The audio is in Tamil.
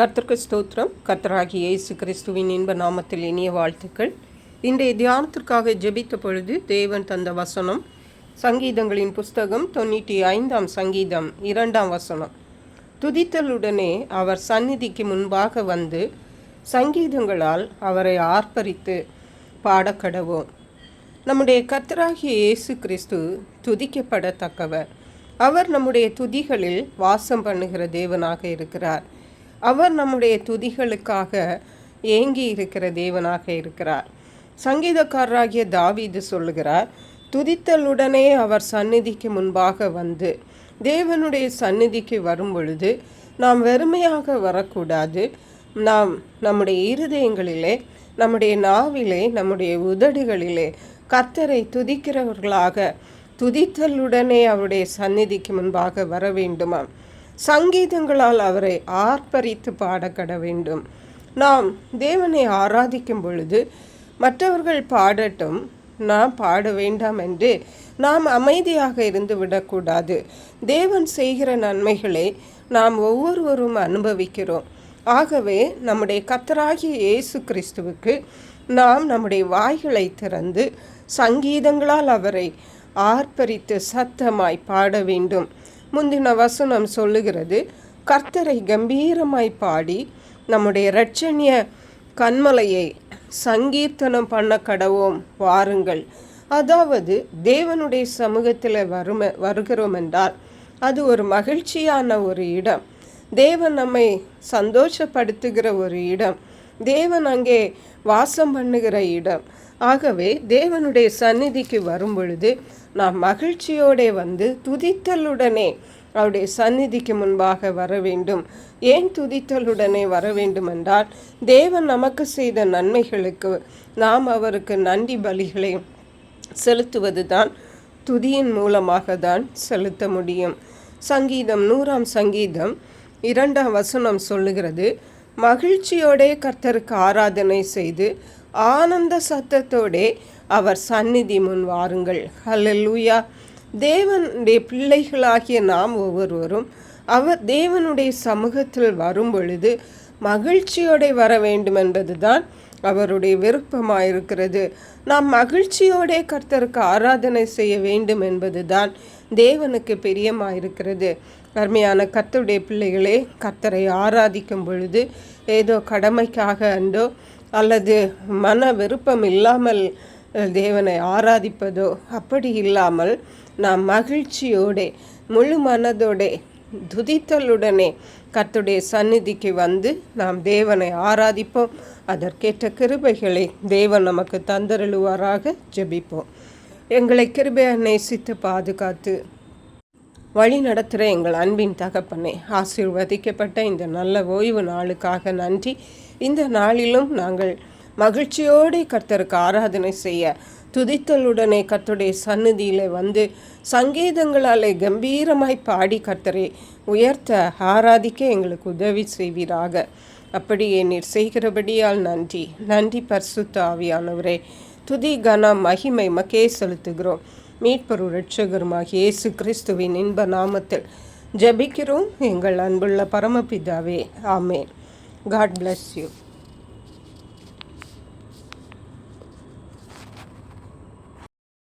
கர்த்தருக்கு ஸ்தோத்திரம். கர்த்தராகி இயேசு கிறிஸ்துவின் இன்ப நாமத்தில் இனிய வாழ்த்துக்கள். இன்றைய தியானத்திற்காக ஜெபித்த பொழுது தேவன் தந்த வசனம் சங்கீதங்களின் புஸ்தகம் தொண்ணூற்றி ஐந்தாம் சங்கீதம் இரண்டாம் வசனம். துதித்தலுடனே அவர் சந்நிதிக்கு முன்பாக வந்து சங்கீதங்களால் அவரை ஆர்ப்பரித்து பாடக்கடவோம். நம்முடைய கர்த்தராகிய இயேசு கிறிஸ்து துதிக்கப்படத்தக்கவர். அவர் நம்முடைய துதிகளில் வாசம் பண்ணுகிற தேவனாக இருக்கிறார். அவர் நம்முடைய துதிகளுக்காக ஏங்கி இருக்கிற தேவனாக இருக்கிறார். சங்கீதக்காரராகிய தாவீது சொல்லுகிறார் துதித்தலுடனே அவர் சந்நிதிக்கு முன்பாக வந்து தேவனுடைய சந்நிதிக்கு வரும் பொழுது நாம் வெறுமையாக வரக்கூடாது. நாம் நம்முடைய இருதயங்களிலே நம்முடைய நாவிலே நம்முடைய உதடுகளிலே கத்தரை துதிக்கிறவர்களாக துதித்தலுடனே அவருடைய சந்நிதிக்கு முன்பாக வர வேண்டுமாம். சங்கீதங்களால் அவரை ஆர்ப்பரித்து பாடக்கட வேண்டும். நாம் தேவனை ஆராதிக்கும் பொழுது மற்றவர்கள் பாடட்டும் நாம் பாட வேண்டாம் என்று நாம் அமைதியாக இருந்து விடக்கூடாது. தேவன் செய்கிற நன்மைகளை நாம் ஒவ்வொருவரும் அனுபவிக்கிறோம். ஆகவே நம்முடைய கத்தராகிய இயேசு கிறிஸ்துவுக்கு நாம் நம்முடைய வாய்களை திறந்து சங்கீதங்களால் அவரை ஆர்ப்பரித்து சத்தமாய் பாட வேண்டும். முந்தின வசனம் சொல்லுகிறது கர்த்தரை கம்பீரமாய் பாடி நம்முடைய இரட்சணிய கண்மலையை சங்கீர்த்தனம் பண்ண கடவோம் வாருங்கள். அதாவது தேவனுடைய சமூகத்தில் வரும் வருகிறோம் என்றால் அது ஒரு மகிழ்ச்சியான ஒரு இடம். தேவன் நம்மை சந்தோஷப்படுத்துகிற ஒரு இடம். தேவன் அங்கே வாசம் பண்ணுகிற இடம். ஆகவே தேவனுடைய சந்நிதிக்கு வரும் பொழுது நாம் மகிழ்ச்சியோடே வந்து துதித்தலுடனே அவருடைய சந்நிதிக்கு முன்பாக வர வேண்டும். ஏன் துதித்தலுடனே வர வேண்டும் என்றால் தேவன் நமக்கு செய்த நன்மைகளுக்கு நாம் அவருக்கு நன்றி பலிகளை செலுத்துவது தான் துதியின் மூலமாக தான் செலுத்த முடியும். சங்கீதம் நூறாம் சங்கீதம் இரண்டாம் வசனம் சொல்லுகிறது மகிழ்ச்சியோடே கர்த்தருக்கு ஆராதனை செய்து ஆனந்த சத்தத்தோடே அவர் சந்நிதி முன் வாருங்கள். ஹலலூயா தேவனுடைய பிள்ளைகளாகிய நாம் ஒவ்வொருவரும் அவர் தேவனுடைய சமூகத்தில் வரும் பொழுது மகிழ்ச்சியோடு வர வேண்டும் என்பதுதான் அவருடைய விருப்பமாக இருக்கிறது நாம் மகிழ்ச்சியோடே கர்த்தருக்கு ஆராதனை செய்ய வேண்டும் என்பதுதான் தேவனுக்கு பிரியமாக இருக்கிறது அருமையான கர்த்தருடைய பிள்ளைகளே கர்த்தரை ஆராதிக்கும் பொழுது ஏதோ கடமைக்காக அன்றோ அல்லது மன விருப்பம் இல்லாமல் தேவனை ஆராதிப்பதோ அப்படி இல்லாமல் நாம் மகிழ்ச்சியோடே முழு மனதோடே துதித்தலுடனே கத்துடைய சந்நிதிக்கு வந்து நாம் தேவனை ஆராதிப்போம். அதற்கேற்ற கிருபைகளை தேவன் நமக்கு தந்தருளுவாராக. ஜெபிப்போம். எங்களை கிருபையை நேசித்து பாதுகாத்து வழி நடத்துகிற எங்கள் அன்பின் தகப்பனை ஆசீர்வதிக்கப்பட்ட இந்த நல்ல ஓய்வு நாளுக்காக நன்றி. இந்த நாளிலும் நாங்கள் மகிழ்ச்சியோடு கர்த்தருக்கு ஆராதனை செய்ய துதித்தலுடனே கர்த்தருடைய சந்நிதியிலே வந்து சங்கீதங்களாலே கம்பீரமாய் பாடி கர்த்தரை உயர்த்த ஆராதிக்க எங்களுக்கு உதவி செய்வீராக. அப்படியே நீர் செய்கிறபடியால் நன்றி. நன்றி பர்சுத்த ஆவியானவரே. துதி கனம் மகிமை மக்கே செலுத்துகிறோம். மீட்பரு ரட்சகருமாக இயேசு கிறிஸ்துவின் இன்ப நாமத்தில் ஜபிக்கிறோம். எங்கள் அன்புள்ள பரமபிதாவே ஆமேன். God bless you